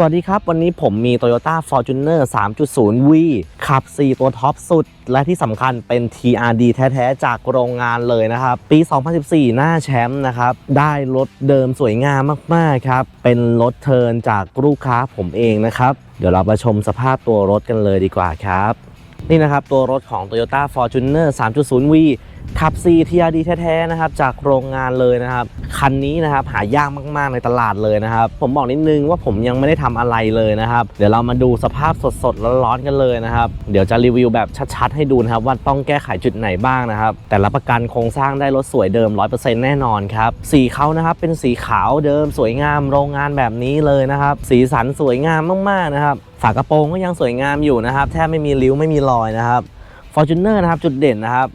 สวัสดีครับ วันนี้ผมมี Toyota Fortuner 3.0 V ขับ 4 ตัวท็อปสุด และที่สำคัญเป็น TRD แท้ ๆ จากโรงงานเลยนะครับ ปี 2014 หน้าแชมป์นะครับ ได้รถเดิมสวยงามมาก ๆ ครับ เป็นรถเทิร์นจากลูกค้าผมเองนะครับ เดี๋ยวเราไปชมสภาพตัวรถกันเลยดีกว่าครับ นี่นะครับ ตัวรถของ Toyota Fortuner 3.0 V ขับ C TRD แท้ๆนะครับจากโรงงานเลยนะครับ คันนี้นะครับหายากมากๆในตลาดเลยนะครับ ผมบอกนิดนึงว่าผมยังไม่ได้ทำอะไรเลยนะครับ เดี๋ยวเรามาดูสภาพสดๆร้อนๆกันเลยนะครับ เดี๋ยวจะรีวิวแบบชัดๆให้ดูนะครับ ว่าต้องแก้ไขจุดไหนบ้างนะครับ แต่รับประกันโครงสร้างได้รถสวยเดิม 100%แน่นอนครับสีเขานะครับเป็นสีขาวเดิมสวยงามโรงงานแบบนี้เลยนะครับ สีสันสวยงามมากๆนะครับฝากระโปรงก็ยังสวยงามอยู่นะครับแทบไม่มีริ้วไม่มีรอยนะครับ Fortuner นะครับจุดเด่นนะครับ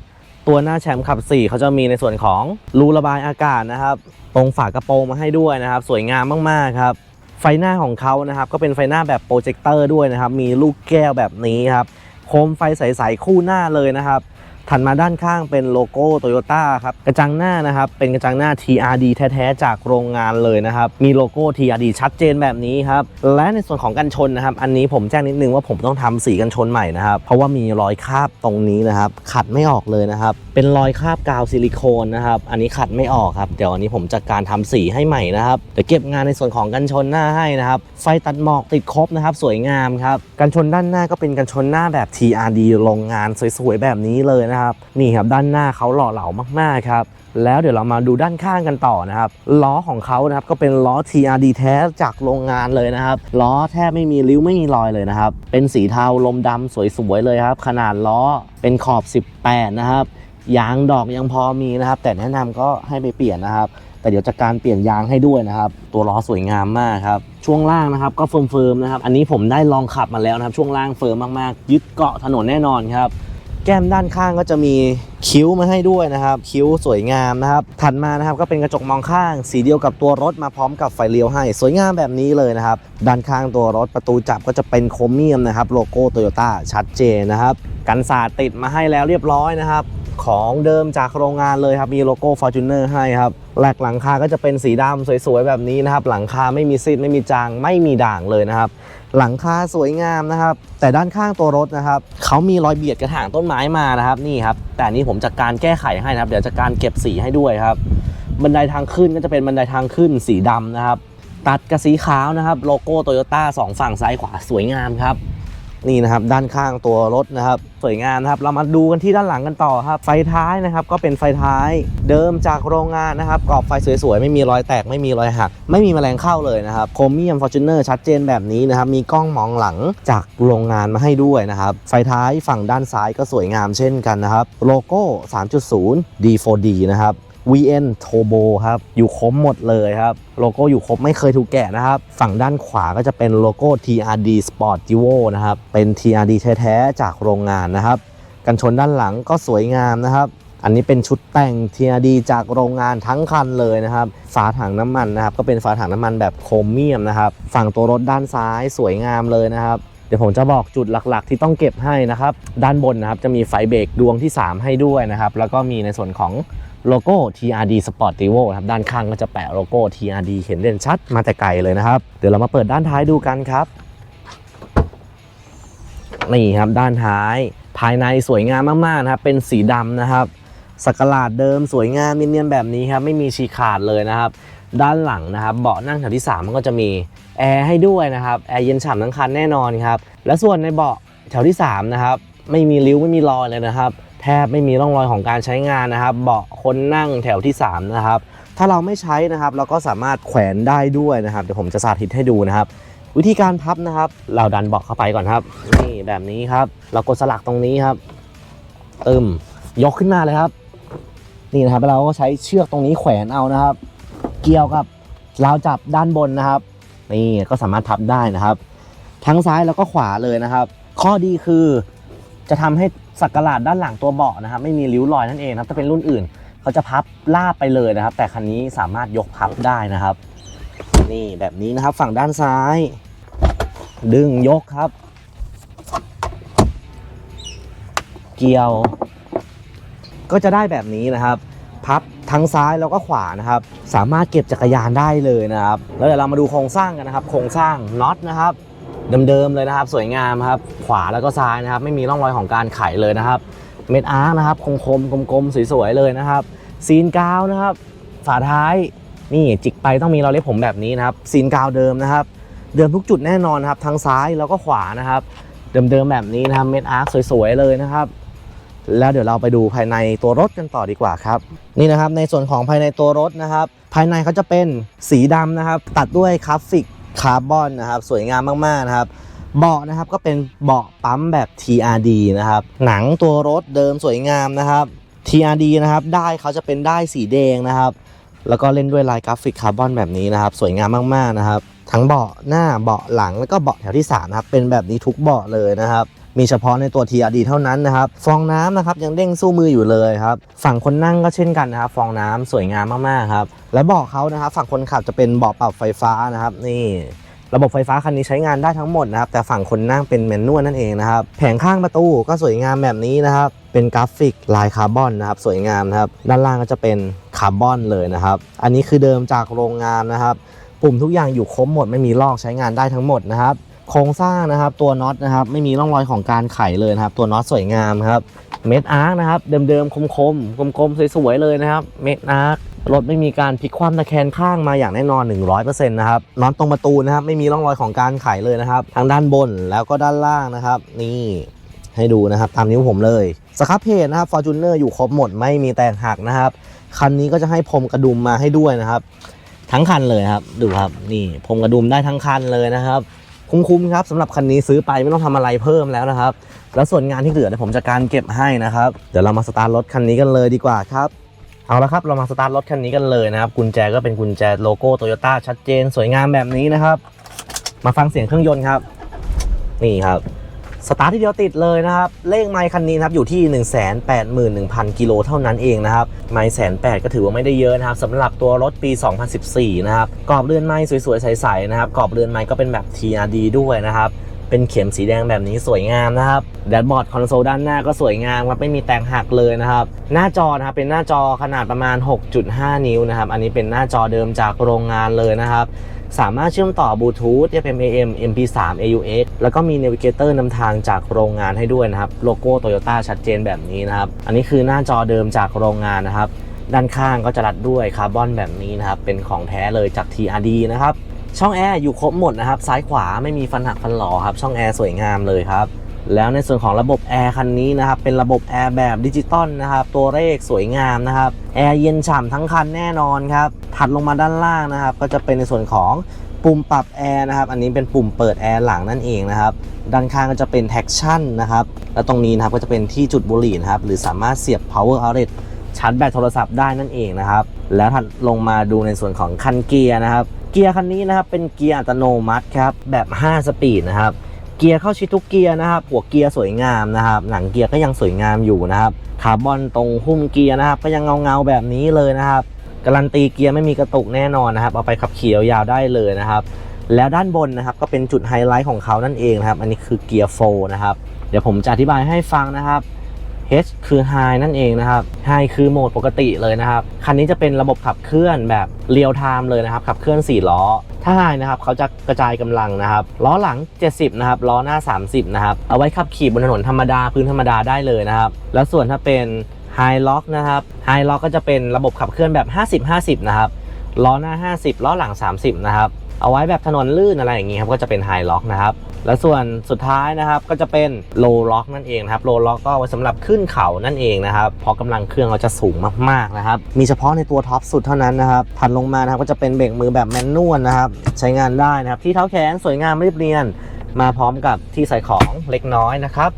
ตัวหน้าแชมป์ขับ 4 เขาจะมีในส่วนของรูระบายอากาศนะครับ ตรงฝากระโปรงมาให้ด้วยนะครับ สวยงามมากๆครับ ไฟหน้าของเขานะครับ ก็เป็นไฟหน้าแบบโปรเจคเตอร์ด้วยนะครับ มีลูกแก้วแบบนี้ครับ โคมไฟใสๆคู่หน้าเลยนะครับ ถัดมาด้านข้างเป็นโลโก้โตโยต้าครับกระจังหน้านะครับเป็นกระจังหน้า TRD แท้ๆจากโรงงานเลยนะครับมีโลโก้ TRD ชัดเจนแบบนี้ครับและในส่วนของกันชนนะครับอันนี้ผมแจ้งนิดนึงว่าผมต้องทำสีกันชนใหม่นะครับเพราะว่ามีรอยคราบตรงนี้นะครับขัดไม่ออกเลยนะครับเป็นรอยคราบกาวซิลิโคนนะครับอันนี้ขัดไม่ออกครับเดี๋ยวอันนี้ผมจัดการทำสีให้ใหม่นะครับเดี๋ยวเก็บงานในส่วนของกันชนหน้าให้นะครับไฟตัดหมอกติดครบนะครับสวยงามครับกันชนด้านหน้าก็เป็นกันชนหน้าแบบ TRD โรงงานสวยๆแบบนี้เลยนะครับนี่ครับด้านหน้าเขาหล่อเหลามากๆครับแล้วเดี๋ยวเรามาดูด้านข้างกันต่อนะครับล้อของเขานะครับก็เป็นล้อ TRD แท้จากโรงงานเลยนะครับล้อแทบไม่มีริ้วไม่มีรอยเลยนะครับเป็นสีเทาลมดำสวยๆเลยครับขนาดล้อเป็นขอบ 18 นะครับยางดอกยังพอมีนะครับ แต่แนะนำก็ให้ไปเปลี่ยนนะครับ แต่เดี๋ยวจะการเปลี่ยนยางให้ด้วยนะครับ ตัวล้อสวยงามมากครับ ช่วงล่างนะครับก็เฟิร์มๆนะครับ อันนี้ผมได้ลองขับมาแล้วนะครับ ช่วงล่างเฟิร์มมากๆ ยึดเกาะถนนแน่นอนครับ แก้มด้านข้างก็จะมีคิ้วมาให้ด้วยนะครับ คิ้วสวยงามนะครับถัดมานะครับก็เป็นกระจกมองข้าง สีเดียวกับตัวรถมาพร้อมกับไฟเลี้ยวให้ สวยงามแบบนี้เลยนะครับ ด้านข้างตัวรถประตูจับก็จะเป็นโครเมียมนะครับโลโก้โตโยต้าชัดเจนนะครับกันสาดติดมาให้แล้วเรียบร้อยนะครับของเดิมจากโรงงานเลยครับ มีโลโก้ Fortuner ให้ครับแหลกหลังคาก็จะเป็นสีดำสวยๆ แบบนี้นะครับ หลังคาไม่มีซิดไม่มีจางไม่มีด่างเลยนะครับ หลังคาสวยงามนะครับ แต่ด้านข้างตัวรถนะครับเขามีรอยเบียดกระถางต้นไม้มานะครับนี่ครับ แต่นี้ผมจัดการแก้ไขให้นะครับ เดี๋ยวจัดการเก็บสีให้ด้วยครับ บันไดทางขึ้นก็จะเป็นบันไดทางขึ้นสีดำนะครับ ตัดกับสีขาวนะครับ โลโก้โตโยต้าสองฝั่งซ้ายขวาสวยงามครับ นี่นะครับด้านข้างตัวรถนะครับ สวยงามนะครับ เรามาดูกันที่ด้านหลังกันต่อครับ ไฟท้ายนะครับ ก็เป็นไฟท้ายเดิมจากโรงงานนะครับกรอบไฟสวยๆ ไม่มีรอยแตกไม่มีรอยหัก ไม่มีแมลงเข้าเลยนะครับโครเมียมฟอร์จูเนอร์ชัดเจนแบบนี้นะครับ มีกล้องมองหลังจากโรงงานมาให้ด้วยนะครับ ไฟท้ายฝั่งด้านซ้ายก็สวยงามเช่นกันนะครับโลโก้ 3.0 D4D นะครับ VN Turbo ครับ อยู่ครบหมดเลยครับ โลโก้อยู่ครบไม่เคยถูกแกะนะครับ ฝั่งด้านขวาก็จะเป็นโลโก้ TRD Sport Evo นะครับ เป็น TRD แท้ๆจากโรงงานนะครับ กันชนด้านหลังก็สวยงามนะครับ อันนี้เป็นชุดแต่ง TRD จากโรงงานทั้งคันเลยนะครับ ฝาถังน้ำมันนะครับ ก็เป็นฝาถังน้ำมันแบบโครเมียมนะครับ ฝั่งตัวรถด้านซ้ายสวยงามเลยนะครับเดี๋ยวผมจะบอกจุดหลักๆ ที่ต้องเก็บให้นะครับ ด้านบนนะครับจะมีไฟเบรกดวงที่ 3 ให้ด้วยนะครับ แล้วก็มีในส่วนของ โลโก้ TRD Sportivo ครับด้านข้างก็จะแปะโลโก้ TRD เห็นเด่นชัดมาแต่ไกลเลยนะครับ เดี๋ยวเรามาเปิดด้านท้ายดูกันครับนี่ครับด้านท้ายภายในสวยงามมากๆนะครับ เป็นสีดำนะครับสักหลาดเดิมสวยงามเนียนๆแบบนี้ครับไม่มีฉีกขาดเลยนะครับ ด้านหลังนะครับเบาะนั่งแถวที่ 3 มันก็จะมีแอร์ให้ด้วยนะครับแอร์เย็นฉ่ำทั้งคันแน่นอนครับและส่วนในเบาะแถวที่3นะครับไม่มีริ้วไม่มีรอยเลยนะครับ แทบไม่มีร่องรอยของการใช้งานนะครับเบาะคนนั่งแถวที่ 3 นะครับ ถ้าเราไม่ใช้นะครับ เราก็สามารถแขวนได้ด้วยนะครับ เดี๋ยวผมจะสาธิตให้ดูนะครับ วิธีการพับนะครับ เราดันเบาะเข้าไปก่อนครับ นี่แบบนี้ครับ เรากดสลักตรงนี้ครับตึมยกขึ้นมาเลยครับ นี่นะครับเราก็ใช้เชือกตรงนี้แขวนเอานะครับ เกี่ยวกับราวจับด้านบนนะครับ นี่ก็สามารถพับได้นะครับ ทั้งซ้ายแล้วก็ขวาเลยนะครับ ข้อดีคือ จะทำให้สักกะหลาดด้านหลังตัวเบาะนะครับไม่มีริ้วรอยนั่นเองนะครับถ้าเป็นรุ่นอื่น เขาจะพับลาบไปเลยนะครับ แต่คันนี้สามารถยกพับได้นะครับ นี่แบบนี้นะครับฝั่งด้านซ้าย ดึงยกครับ เกี่ยว ก็จะได้แบบนี้นะครับ พับทั้งซ้ายแล้วก็ขวานะครับ สามารถเก็บจักรยานได้เลยนะครับ แล้วเดี๋ยวเรามาดูโครงสร้างกันนะครับ โครงสร้างน็อตนะครับ เดิมๆเลยนะครับ สวยงามครับ ขวาแล้วก็ซ้ายนะครับ ไม่มีร่องรอยของการไขเลยนะครับ เม็ดอาร์นะครับคมๆกลมๆสวยๆเลยนะครับ ซีนกาวนะครับ ฝาท้ายนี่จิกไปต้องมีรอยเล็บผมแบบนี้นะครับ ซีนกาวเดิมนะครับ เดิมทุกจุดแน่นอนครับทั้งซ้ายแล้วก็ขวานะครับ เดิมๆแบบนี้นะครับเม็ดอาร์สวยๆเลยนะครับแล้วเดี๋ยวเราไปดูภายในตัวรถกันต่อดีกว่าครับ นี่นะครับในส่วนของภายในตัวรถนะครับ ภายในเขาจะเป็นสีดำนะครับ ตัดด้วยคราฟิก คาร์บอนนะครับ สวยงามมากๆนะครับเบาะนะครับก็เป็นเบาะปั๊มแบบ TRD นะครับหนังตัวรถเดิมสวยงามนะครับ TRD นะครับได้เขาจะเป็นได้สีแดงนะครับ แล้วก็เล่นด้วยลายกราฟิกคาร์บอนแบบนี้นะครับ สวยงามมากๆนะครับ ทั้งเบาะหน้าเบาะหลังแล้วก็เบาะแถวที่3นะครับเป็นแบบนี้ทุกเบาะเลยนะครับ มีเฉพาะในตัว TRD เท่านั้นนะครับ ฟองน้ำนะครับยังเด้งสู้มืออยู่เลยครับ ฝั่งคนนั่งก็เช่นกันนะครับ ฟองน้ำสวยงามมากๆครับ และเบาะเขานะครับ ฝั่งคนขับจะเป็นเบาะปรับไฟฟ้านะครับ นี่ระบบไฟฟ้าคันนี้ใช้งานได้ทั้งหมดนะครับ แต่ฝั่งคนนั่งเป็นแมนนวลนั่นเองนะครับ แผงข้างประตูก็สวยงามแบบนี้นะครับ เป็นกราฟิกลายคาร์บอนนะครับ สวยงามนะครับ ด้านล่างก็จะเป็นคาร์บอนเลยนะครับ อันนี้คือเดิมจากโรงงานนะครับ ปุ่มทุกอย่างอยู่ครบหมดไม่มีลอกใช้งานได้ทั้งหมดนะครับ โครงสร้างนะครับตัวน็อตนะครับไม่มีร่องรอยของการไขเลยนะครับ ตัวน็อตสวยงามครับเม็ดอาร์คนะครับเดิมๆคมๆกลมๆสวยๆเลยนะครับเม็ดอาร์ครถไม่มีการพลิกคว่ำตะแคงข้างมาอย่างแน่นอน 100%นะครับน็อตตรงประตูนะครับไม่มีร่องรอยของการไขเลยนะครับ ทางด้านบนแล้วก็ด้านล่างนะครับ นี่ให้ดูนะครับ ตามนิ้วผมเลยสครับเพจนะครับฟอร์จูเนอร์อยู่ครบหมดไม่มีแตกหักนะครับคันนี้ก็จะให้พรมกระดุมมาให้ด้วยนะครับ ทั้งคันเลยครับ ดูครับนี่พรมกระดุมได้ทั้งคันเลยนะครับ คุ้มๆครับสำหรับคันนี้ซื้อไปไม่ต้องทำอะไรเพิ่มแล้วนะครับ แล้วส่วนงานที่เหลือเดี๋ยวผมจะการเก็บให้นะครับ เดี๋ยวเรามาสตาร์ทรถคันนี้กันเลยดีกว่าครับเอาละครับ เรามาสตาร์ทรถคันนี้กันเลยนะครับ กุญแจก็เป็นกุญแจโลโก้โตโยต้าชัดเจน สวยงามแบบนี้นะครับ มาฟังเสียงเครื่องยนต์ครับ นี่ครับ สตาร์ทที่เดียวติดเลยนะครับ เลขไมค์คันนี้นะครับอยู่ที่ 1 8 1 0 0 0 กิโลเท่านั้นเองนะครับ ไมค์แสนแปดก็ถือว่าไม่ได้เยอะนะครับสำหรับตัวรถปี 2014 นะครับ กรอบเรือนไม้สวยๆ ใสๆ นะครับ กรอบเรือนไม้ก็เป็นแบบ TRD ด้วยนะครับ เป็นเข็มสีแดงแบบนี้สวยงามนะครับแดชบอร์ดคอนโซลด้านหน้าก็สวยงามครับไม่มีแตกหักเลยนะครับหน้าจอนะครับเป็นหน้าจอขนาดประมาณ 6.5 นิ้วนะครับอันนี้เป็นหน้าจอเดิมจากโรงงานเลยนะครับสามารถเชื่อมต่อบลูทูธ FM AM MP3 AUX แล้วก็มีเนวิเกเตอร์นำทางจากโรงงานให้ด้วยนะครับ โลโก้โตโยต้าชัดเจนแบบนี้นะครับ อันนี้คือหน้าจอเดิมจากโรงงานนะครับ ด้านข้างก็จะรัดด้วยคาร์บอนแบบนี้นะครับ เป็นของแท้เลยจาก TRD นะครับ ช่องแอร์อยู่ครบหมดนะครับ ซ้ายขวาไม่มีฟันหักฟันหลอครับ ช่องแอร์สวยงามเลยครับ แล้วในส่วนของระบบแอร์คันนี้นะครับ เป็นระบบแอร์แบบดิจิตอลนะครับ ตัวเลขสวยงามนะครับ แอร์เย็นฉ่ำทั้งคันแน่นอนครับ ถัดลงมาด้านล่างนะครับ ก็จะเป็นในส่วนของปุ่มปรับแอร์นะครับ อันนี้เป็นปุ่มเปิดแอร์หลังนั่นเองนะครับ ด้านข้างก็จะเป็นแท็กชั่นนะครับ แล้วตรงนี้นะครับก็จะเป็นที่จุดบุหรี่นะครับ หรือสามารถเสียบ power outlet ชาร์จแบตโทรศัพท์ได้นั่นเองนะครับ แล้วถัดลงมาดูในส่วนของคันเกียร์นะครับ เกียร์คันนี้นะครับเป็นเกียร์อัตโนมัติครับแบบ 5 สปีดนะครับ เกียร์เข้าชิดทุกเกียร์นะครับหัวเกียร์สวยงามนะครับหนังเกียร์ก็ยังสวยงามอยู่นะครับคาร์บอนตรงหุ้มเกียร์นะครับ ก็ยังเงาเงาแบบนี้เลยนะครับการันตีเกียร์ไม่มีกระตุกแน่นอนนะครับ เอาไปขับขี่ยาวๆได้เลยนะครับ แล้วด้านบนนะครับก็เป็นจุดไฮไลท์ของเขานั่นเองนะครับ อันนี้คือเกียร์โฟนะครับ เดี๋ยวผมจะอธิบายให้ฟังนะครับ H คือ High นั่นเองนะครับ High คือโหมดปกติเลยนะครับ คันนี้จะเป็นระบบขับเคลื่อนแบบเรียลไทม์เลยนะครับ ขับเคลื่อน 4 ล้อ ถ้า High นะครับเขาจะกระจายกำลังนะครับ ล้อหลัง 70 นะครับ ล้อหน้า 30 นะครับ เอาไว้ขับขี่บนถนนธรรมดาพื้นธรรมดาได้เลยนะครับ แล้วส่วนถ้าเป็น High Lock นะครับ High Lock ก็จะเป็นระบบขับเคลื่อนแบบ 50-50 นะครับ ล้อหน้า 50 ล้อหลัง 30 นะครับ เอาไว้แบบถนนลื่นอะไรอย่างงี้ครับก็จะเป็น High Lock นะครับและส่วนสุดท้ายนะครับก็จะเป็น low lock นั่นเองครับ low lock ก็ไว้สำหรับขึ้นเขานั่นเองนะครับเพราะกำลังเครื่องเราจะสูงมากๆนะครับมีเฉพาะในตัวท็อปสุดเท่านั้นนะครับถัดลงมานะครับก็จะเป็นเบรกมือแบบแมนนวลนะครับใช้งานได้นะครับที่เท้าแขนสวยงามเรียบเรียน มาพร้อมกับที่ใส่ของเล็กน้อยนะครับ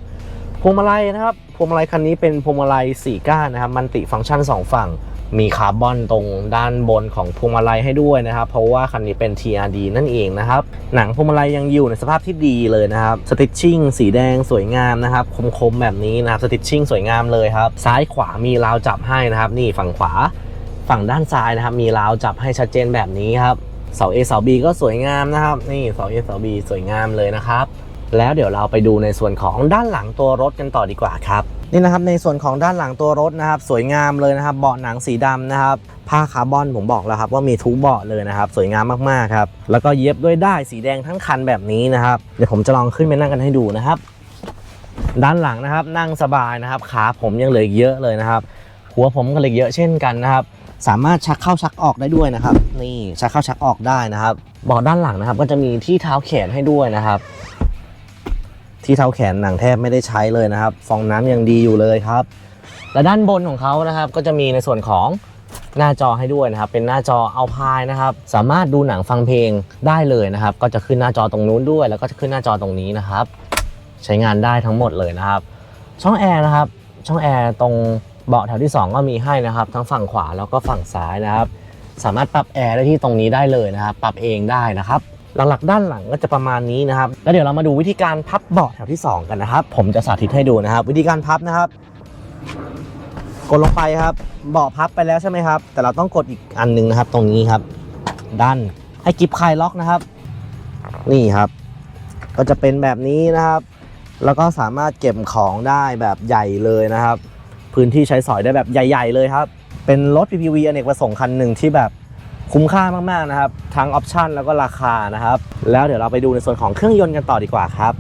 พวงมาลัยนะครับพวงมาลัยคันนี้เป็นพวงมาลัย4ก้านนะครับมันติฟังก์ชัน 2 ฝั่ง มีคาร์บอนตรงด้านบนของพวงมาลัยให้ด้วยนะครับ เพราะว่าคันนี้เป็น TRD นั่นเองนะครับ หนังพวงมาลัยยังอยู่ในสภาพที่ดีเลยนะครับสติชชิ่งสีแดงสวยงามนะครับ คมๆแบบนี้นะครับสติชชิ่งสวยงามเลยครับ ซ้ายขวามีราวจับให้นะครับ นี่ฝั่งขวา ฝั่งด้านซ้ายนะครับ มีราวจับให้ชัดเจนแบบนี้ครับเสา A เสา B ก็สวยงามนะครับ นี่เสา A เสา B สวยงามเลยนะครับ แล้วเดี๋ยวเราไปดูในส่วนของด้านหลังตัวรถกันต่อดีกว่าครับ นี่นะครับในส่วนของด้านหลังตัวรถนะครับ สวยงามเลยนะครับ เบาะหนังสีดำนะครับผ้าคาร์บอนผมบอกแล้วครับว่ามีทุกเบาะเลยนะครับ สวยงามมากๆครับ แล้วก็เย็บด้วยได้ายสีแดงทั้งคันแบบนี้นะครับ เดี๋ยวผมจะลองขึ้นไปนั่งกันให้ดูนะครับ ด้านหลังนะครับนั่งสบายนะครับ ขาผมยังเหลือเยอะเลยนะครับ หัวผมก็เหลือเยอะเช่นกันนะครับ สามารถชักเข้าชักออกได้ด้วยนะครับ นี่ชักเข้าชักออกได้นะครับเบาะด้านหลังนะครับ ก็จะมีที่เท้าแขนให้ด้วยนะครับ ที่เท้าแขนหนังแทบไม่ได้ใช้เลยนะครับ ฟองน้ำยังดีอยู่เลยครับ และด้านบนของเขานะครับก็จะมีในส่วนของหน้าจอให้ด้วยนะครับ เป็นหน้าจอเอาพายนะครับ สามารถดูหนังฟังเพลงได้เลยนะครับ ก็จะขึ้นหน้าจอตรงนู้นด้วย แล้วก็จะขึ้นหน้าจอตรงนี้นะครับ ใช้งานได้ทั้งหมดเลยนะครับ ช่องแอร์นะครับ ช่องแอร์ตรงเบาะแถวที่ 2 ก็มีให้นะครับ ทั้งฝั่งขวาแล้วก็ฝั่งซ้ายนะครับ สามารถปรับแอร์ได้ที่ตรงนี้ได้เลยนะครับ ปรับเองได้นะครับ หลักๆ ด้านหลังก็จะประมาณนี้นะครับ แล้วเดี๋ยวเรามาดูวิธีการพับเบาะแถวที่ 2 กันนะครับ ผมจะสาธิตให้ดูนะครับ วิธีการพับนะครับ กดลงไปครับ เบาะพับไปแล้วใช่ไหมครับ แต่เราต้องกดอีกอันหนึงนะครับ ตรงนี้ครับ ด้านให้กิฟคลายล็อกนะครับ นี่ครับ ก็จะเป็นแบบนี้นะครับ แล้วก็สามารถเก็บของได้แบบใหญ่เลยนะครับ พื้นที่ใช้สอยได้แบบใหญ่ ๆ เลยครับ เป็นรถ PPV อเนกประสงค์คันหนึ่งที่แบบ คุ้มค่ามากๆนะครับ ทั้งออปชันแล้วก็ราคานะครับ แล้วเดี๋ยวเราไปดูในส่วนของเครื่องยนต์กันต่อดีกว่าครับ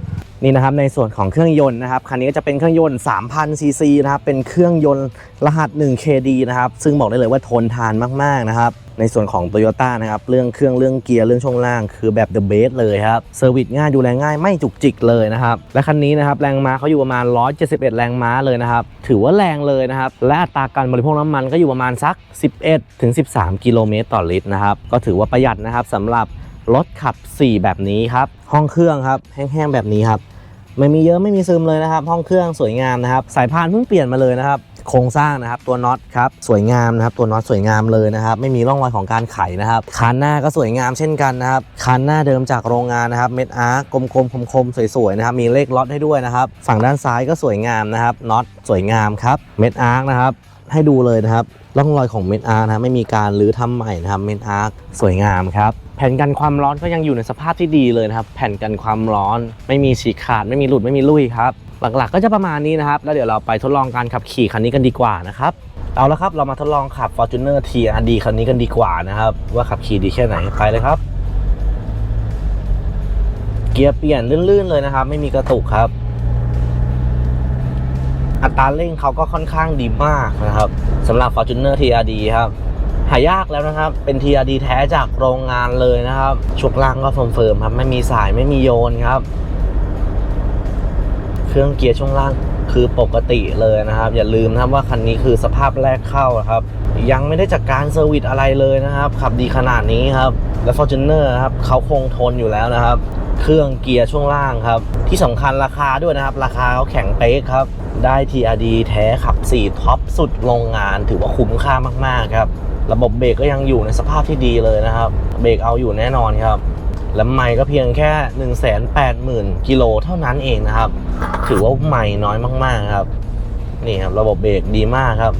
นี่นะครับในส่วนของเครื่องยนต์นะครับคันนี้ก็จะเป็นเครื่องยนต์ 3,000 ซีซีนะครับเป็นเครื่องยนต์รหัส 1KD นะครับซึ่งบอกได้เลยว่าทนทานมากๆนะครับ ในส่วนของ Toyota นะครับ เรื่องเครื่องเรื่องเกียร์เรื่องช่วงล่างคือแบบ the best เลยครับเซอร์วิสง่ายดูแลง่ายไม่จุกจิกเลยนะครับ และคันนี้นะครับแรงม้าเขาอยู่ประมาณ 171 แรงม้าเลยนะครับ ถือว่าแรงเลยนะครับ และอัตราการบริโภคน้ำมันก็อยู่ประมาณสัก 11ถึง13 กิโลเมตรต่อลิตรนะครับก็ถือว่าประหยัดนะครับสำหรับรถขับ 4 แบบนี้ครับห้องเครื่องครับแห้งๆแบบนี้ครับไม่มีเยอะไม่มีซึมเลยนะครับ ห้องเครื่องสวยงามนะครับ สายพานเพิ่งเปลี่ยนมาเลยนะครับ โครงสร้างนะครับตัวน็อตครับสวยงามนะครับตัวน็อตสวยงามเลยนะครับไม่มีร่องรอยของการไขนะครับคานหน้าก็สวยงามเช่นกันนะครับคานหน้าเดิมจากโรงงานนะครับเม็ดอาร์กลมๆคมๆสวยๆนะครับมีเลขล็อตให้ด้วยนะครับฝั่งด้านซ้ายก็สวยงามนะครับน็อตสวยงามครับเม็ดอาร์นะครับให้ดูเลยนะครับร่องรอยของเม็ดอาร์นะไม่มีการรื้อทำใหม่นะครับเม็ดอาร์สวยงามครับแผ่นกันความร้อนก็ยังอยู่ในสภาพที่ดีเลยนะครับ แผ่นกันความร้อนไม่มีฉีกขาดไม่มีหลุดไม่มีลุยครับหลักๆ ก็จะประมาณนี้นะครับ แล้วเดี๋ยวเราไปทดลองการขับขี่คันนี้กันดีกว่านะครับ เอาละครับ เรามาทดลองขับ Fortuner TRD คันนี้กันดีกว่านะครับ ว่าขับขี่ดีแค่ไหน ไปเลยครับ เกียร์เปลี่ยนลื่นๆเลยนะครับ ไม่มีกระตุกครับ อัตราเร่งเขาก็ค่อนข้างดีมากนะครับสำหรับ Fortuner TRD ครับ หายากแล้วนะครับ เป็น TRD แท้จากโรงงานเลยนะครับช่วงล่างก็เฟิร์มๆครับ ไม่มีสายไม่มีโยนครับ เครื่องเกียร์ช่วงล่างคือปกติเลยนะครับ อย่าลืมนะครับว่าคันนี้คือสภาพแรกเข้านะครับ ยังไม่ได้จากการเซอร์วิสอะไรเลยนะครับ ขับดีขนาดนี้ครับ และ Fortuner นะครับเขาคงทนอยู่แล้วนะครับ เครื่องเกียร์ช่วงล่างครับ ที่สำคัญราคาด้วยนะครับ ราคาเขาแข็งเป๊กครับ ได้ TRD แท้ขับ 4 ท็อปสุดโรงงาน ถือว่าคุ้มค่ามากๆครับ ระบบเบรกก็ยังอยู่ในสภาพที่ดีเลยนะครับ เบรกเอาอยู่แน่นอนครับ และไม่ก็เพียงแค่ 1 8 0 0 0 0 กิโลเท่านั้นเองนะครับ ถือว่าใหม่น้อยมากๆครับ นี่ครับระบบเบรกดีมากครับ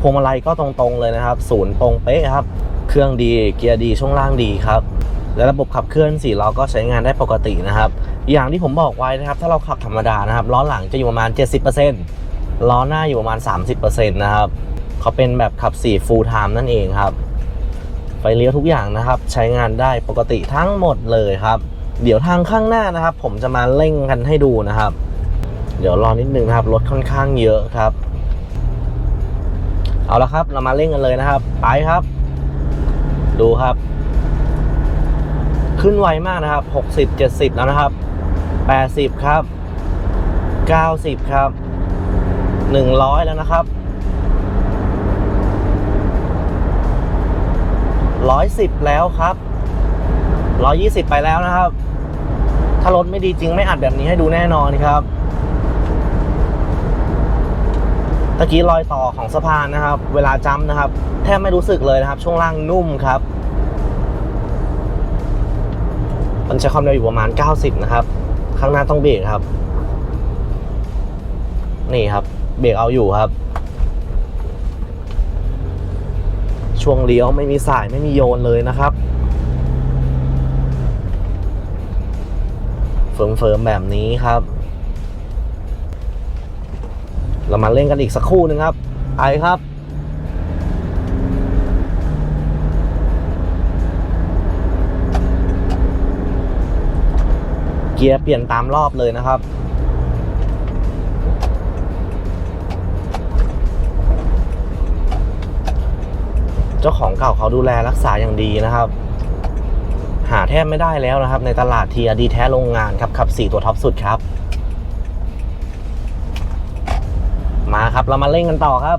พวงมาลัยก็ตรงๆเลยนะครับ ศูนย์ตรงเป๊ะครับ เครื่องดีเกียร์ดีช่วงล่างดีครับ และระบบขับเคลื่อนสี่ล้อก็ใช้งานได้ปกตินะครับ อย่างที่ผมบอกไว้นะครับ ถ้าเราขับธรรมดานะครับล้อหลังจะอยู่ประมาณ 70%ล้อหน้าอยู่ประมาณ 30%นะครับเขาเป็นแบบขับ4 full time นั่นเองครับ เลี้ยวทุกอย่างนะครับ ใช้งานได้ปกติทั้งหมดเลยครับ เดี๋ยวทางข้างหน้านะครับ ผมจะมาเร่งกันให้ดูนะครับ เดี๋ยวรอนิดนึงนะครับรถค่อนข้างเยอะครับ เอาละครับเรามาเร่งกันเลยนะครับ ไปครับ ดูครับ ขึ้นไวมากนะครับ 60 70 แล้วนะครับ 80 ครับ 90 ครับ 100 แล้วนะครับ 110 แล้วครับ 120 ไปแล้วนะครับ ถ้ารถไม่ดีจริงไม่อัดแบบนี้ให้ดูแน่นอนครับตะกี้รอยต่อของสะพานนะครับ เวลาจัมป์นะครับ แทบไม่รู้สึกเลยนะครับ ช่วงล่างนุ่มครับมันใช้ความเร็วอยู่ประมาณ 90 นะครับ ข้างหน้าต้องเบรกครับ นี่ครับ เบรกเอาอยู่ครับ ช่วงเลี้ยวไม่มีสายไม่มีโยนเลยนะครับ เฟิร์มๆแบบนี้ครับ เรามาเล่นกันอีกสักครู่หนึ่งครับไปครับเกียร์เปลี่ยนตามรอบเลยนะครับ เจ้าของเก่าเขาดูแลรักษาอย่างดีนะครับ หาแทบไม่ได้แล้วนะครับ ในตลาดทีอดีแท้โรงงานครับขับ 4 ตัวท็อปสุดครับ มาครับเรามาเล่นกันต่อครับ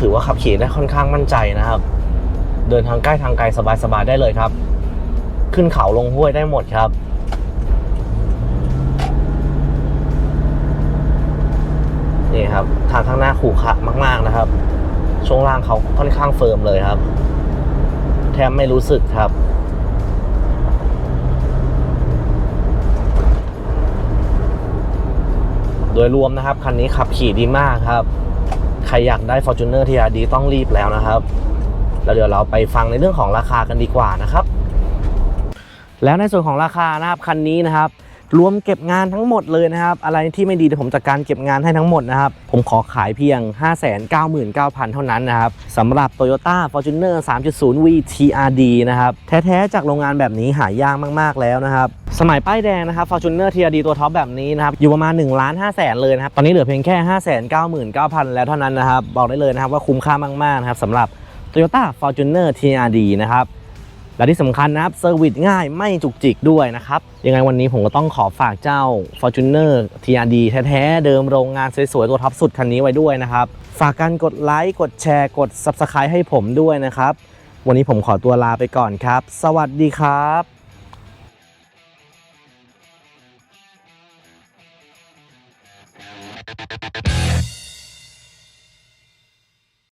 ถือว่าขับขี่ได้ค่อนข้างมั่นใจนะครับ เดินทางใกล้ทางไกลสบายๆได้เลยครับ ขึ้นเขาลงห้วยได้หมดครับ นี่ครับทางข้างหน้าขู่ขะมาก ๆนะครับ ช่วงล่างเขาค่อนข้างเฟิร์มเลยครับ แทบไม่รู้สึกครับโดยรวมนะครับ คันนี้ขับขี่ดีมากครับ ใครอยากได้ Fortuner TRD ต้องรีบแล้วนะครับแล้วเดี๋ยวเราไปฟังในเรื่องของราคากันดีกว่านะครับ แล้วในส่วนของราคานะครับคันนี้นะครับ รวมเก็บงานทั้งหมดเลยนะครับ อะไรที่ไม่ดีเดี๋ยวผมจัดการเก็บงานให้ทั้งหมดนะครับ ผมขอขายเพียง 599,000 เท่านั้นนะครับสำหรับ Toyota Fortuner 3.0 V TRD นะครับแท้ๆจากโรงงานแบบนี้หายากมากๆแล้วนะครับ สมัยป้ายแดงนะครับ Fortuner TRD ตัวท็อปแบบนี้นะครับ อยู่ประมาณ1ล้าน5แสนเลยนะครับ ตอนนี้เหลือเพียงแค่ 599,000 แล้วเท่านั้นนะครับ บอกได้เลยนะครับว่าคุ้มค่ามากๆนะครับสำหรับ Toyota Fortuner TRD นะครับ และที่สำคัญนะครับเซอร์วิสง่ายไม่จุกจิกด้วยนะครับ ยังไงวันนี้ผมก็ต้องขอฝากเจ้า Fortuner TRD แท้ๆ เดิมโรงงานสวยๆ ตัวท็อปสุดคันนี้ไว้ด้วยนะครับ ฝากกันกดไลค์กดแชร์กด Subscribe ให้ผมด้วยนะครับ วันนี้ผมขอตัวลาไปก่อนครับ สวัสดีครับ